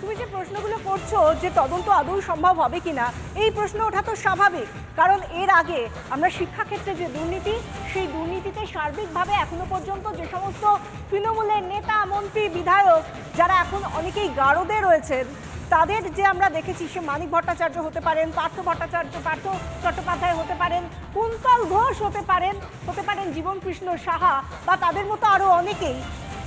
তুমি যে প্রশ্নগুলো করছ যে তদন্ত আদৌ সম্ভব হবে কিনা, এই প্রশ্ন ওঠা তো স্বাভাবিক। কারণ এর আগে আমরা শিক্ষাক্ষেত্রে যে দুর্নীতি, সেই দুর্নীতিতে সার্বিকভাবে এখনও পর্যন্ত যে সমস্ত তৃণমূলের নেতা, মন্ত্রী, বিধায়ক, যারা এখন অনেকেই গারদে রয়েছেন, তাদের যে আমরা দেখেছি, সে মানিক ভট্টাচার্য হতে পারেন, পার্থ ভট্টাচার্য, পার্থ চট্টোপাধ্যায় হতে পারেন, কুন্তল ঘোষ হতে পারেন হতে পারেন জীবন কৃষ্ণ সাহা বা তাদের মতো আরও অনেকেই।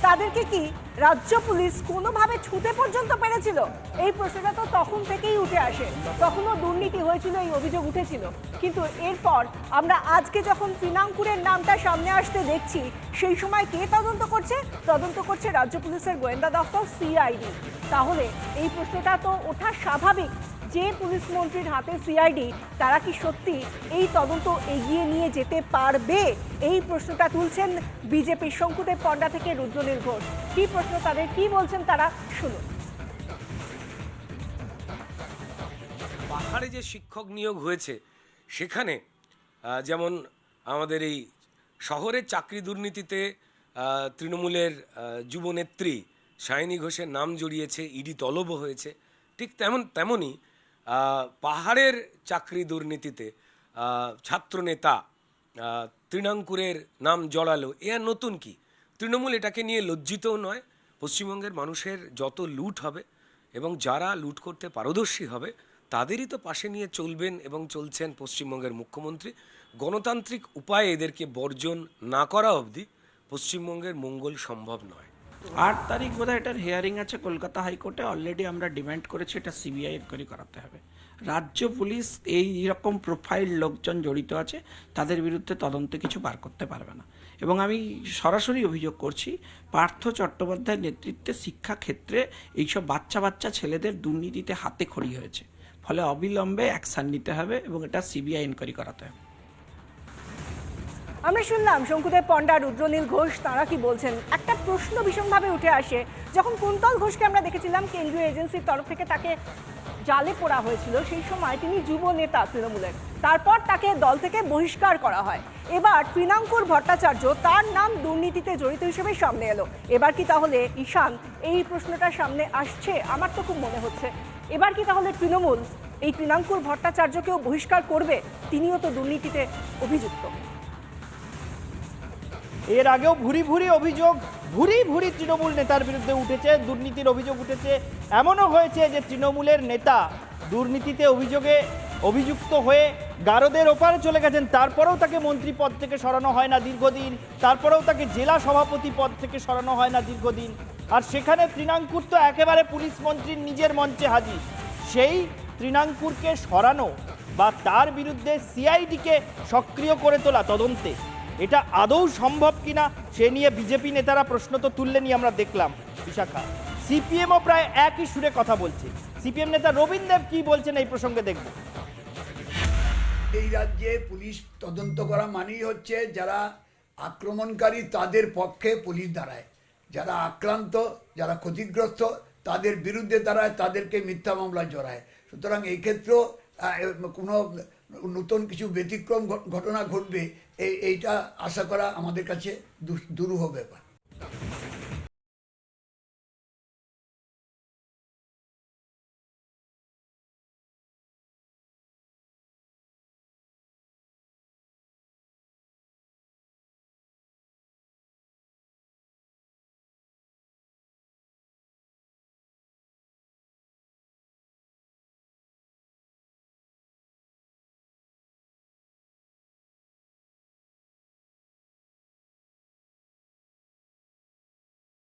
তাদেরকে কি রাজ্য পুলিশ কোনোভাবে ছুতে পর্যন্ত পেরেছিল? এই প্রশ্নটা তো তখন থেকেই উঠে আসে। তখনও দুর্নীতি হয়েছিল, এই অভিযোগ উঠেছিল। কিন্তু এরপর আমরা আজকে যখন তৃণাঙ্কুরের নামটা সামনে আসতে দেখছি, সেই সময় কে তদন্ত করছে? তদন্ত করছে রাজ্য পুলিশের গোয়েন্দা দপ্তর, সিআইডি। তাহলে এই প্রশ্নটা তো ওঠা স্বাভাবিক যে পুলিশ মন্ত্রীর হাতে সিআইডি, তারা কি সত্যি এই তদন্ত এগিয়ে নিয়ে যেতে পারবে? এই প্রশ্নটা তুলছেন বিজেপির শঙ্কুদেব পণ্ডা থেকে রুদ্রনীল ঘোষ। কি প্রশ্ন তাদের? কি বলছেন তারা? শুনুন। পাহাড়ে যে শিক্ষক নিয়োগ হয়েছে, সেখানে যেমন আমাদের এই শহরের চাকরি দুর্নীতিতে তৃণমূলের যুবনেত্রী সায়নী ঘোষের নাম জড়িয়েছে, ইডি তলব হয়েছে, ঠিক তেমন, তেমনই পাহাড়ের চাকরি দুর্নীতিতে ছাত্রনেতা তৃণাঙ্কুরের নাম জড়ালো। এ আর নতুন কি? তৃণমূল এটাকে নিয়ে লজ্জিতও নয়। পশ্চিমবঙ্গের মানুষের যত লুট হবে এবং যারা লুট করতে পারদর্শী হবে, তাদেরই তো পাশে নিয়ে চলবেন এবং চলছেন পশ্চিমবঙ্গের মুখ্যমন্ত্রী। গণতান্ত্রিক উপায়ে এদেরকে বর্জন না করা অবধি পশ্চিমবঙ্গের মঙ্গল সম্ভব নয়। আট তারিখ বোধহয় এটার হিয়ারিং আছে কলকাতা হাইকোর্টে। অলরেডি আমরা ডিমান্ড করেছি এটা সিবিআই এনকোয়ারি করাতে হবে। রাজ্য পুলিশ এই রকম প্রোফাইল লোকজন জড়িত আছে, তাদের বিরুদ্ধে তদন্তে কিছু বার করতে পারবে না। এবং আমি সরাসরি অভিযোগ করছি, পার্থ চট্টোপাধ্যায়ের নেতৃত্বে শিক্ষা ক্ষেত্রে এইসব বাচ্চা বাচ্চা ছেলেদের দুর্নীতিতে হাতে খড়ি হয়েছে। ফলে অবিলম্বে অ্যাকশান নিতে হবে এবং এটা সিবিআই এনকোয়ারি করাতে হবে। আমরা শুনলাম শঙ্কুদেব পণ্ডা, রুদ্রনীল ঘোষ, তারা কি বলছেন? একটা প্রশ্ন ভীষণভাবে উঠে আসে। যখন কুন্তল ঘোষকে আমরা দেখেছিলাম, কেন্দ্রীয় এজেন্সির তরফ থেকে তাকে জালে পোড়া হয়েছিল, সেই সময় তিনি যুব নেতা তৃণমূলের। তারপর তাকে দল থেকে বহিষ্কার করা হয়। এবার তৃণাঙ্কুর ভট্টাচার্য তার নাম দুর্নীতিতে জড়িত হিসেবে সামনে এলো। এবার কি তাহলে ঈশান, এই প্রশ্নটা সামনে আসছে? আমার তো খুব মনে হচ্ছে। এবার কি তাহলে তৃণমূল, এই তৃণাঙ্কুর ভট্টাচার্যকেও বহিষ্কার করবে? তিনিও তো দুর্নীতিতে অভিযুক্ত। এর আগেও ভুরি ভুরি অভিযোগ, ভুরি ভুরি তৃণমূল নেতার বিরুদ্ধে উঠেছে, দুর্নীতির অভিযোগ উঠেছে। এমনও হয়েছে যে তৃণমূলের নেতা দুর্নীতিতে অভিযোগে অভিযুক্ত হয়ে গারদের ওপারে চলে গেছেন। তারপরেও তাকে মন্ত্রী পদ থেকে সরানো হয় না দীর্ঘদিন। তারপরেও তাকে জেলা সভাপতি পদ থেকে সরানো হয় না দীর্ঘদিন। আর সেখানে তৃণাঙ্কুর তো একেবারে পুলিশ মন্ত্রীর নিজের মঞ্চে হাজির। সেই তৃণাঙ্কুরকে সরানো বা তার বিরুদ্ধে সিআইডিকে সক্রিয় করে তোলা তদন্তে এটা আদৌ সম্ভব কিনা, সে নিয়ে বিজেপি নেতারা প্রশ্ন তো তুললেনি আমরা দেখলাম বিশাখা। সিপিএমও প্রায় একই সুরে কথা বলছে। সিপিএম নেতা রবীন্দ্র কি বলছেন এই প্রসঙ্গে দেখব। এই রাজ্যে পুলিশ তদন্ত করা মানেই হচ্ছে যারা আক্রমণকারী তাদের পক্ষে পুলিশ দাঁড়ায়। যারা আক্রান্ত, যারা ক্ষতিগ্রস্ত, তাদের বিরুদ্ধে দাঁড়ায়, তাদেরকে মিথ্যা মামলা জড়ায়। সুতরাং এই ক্ষেত্রেও কোনো নতুন কিছু ব্যতিক্রম ঘট- ঘটনা ঘটবে এই এইটা আশা করা আমাদের কাছে দুরূহ ব্যাপার।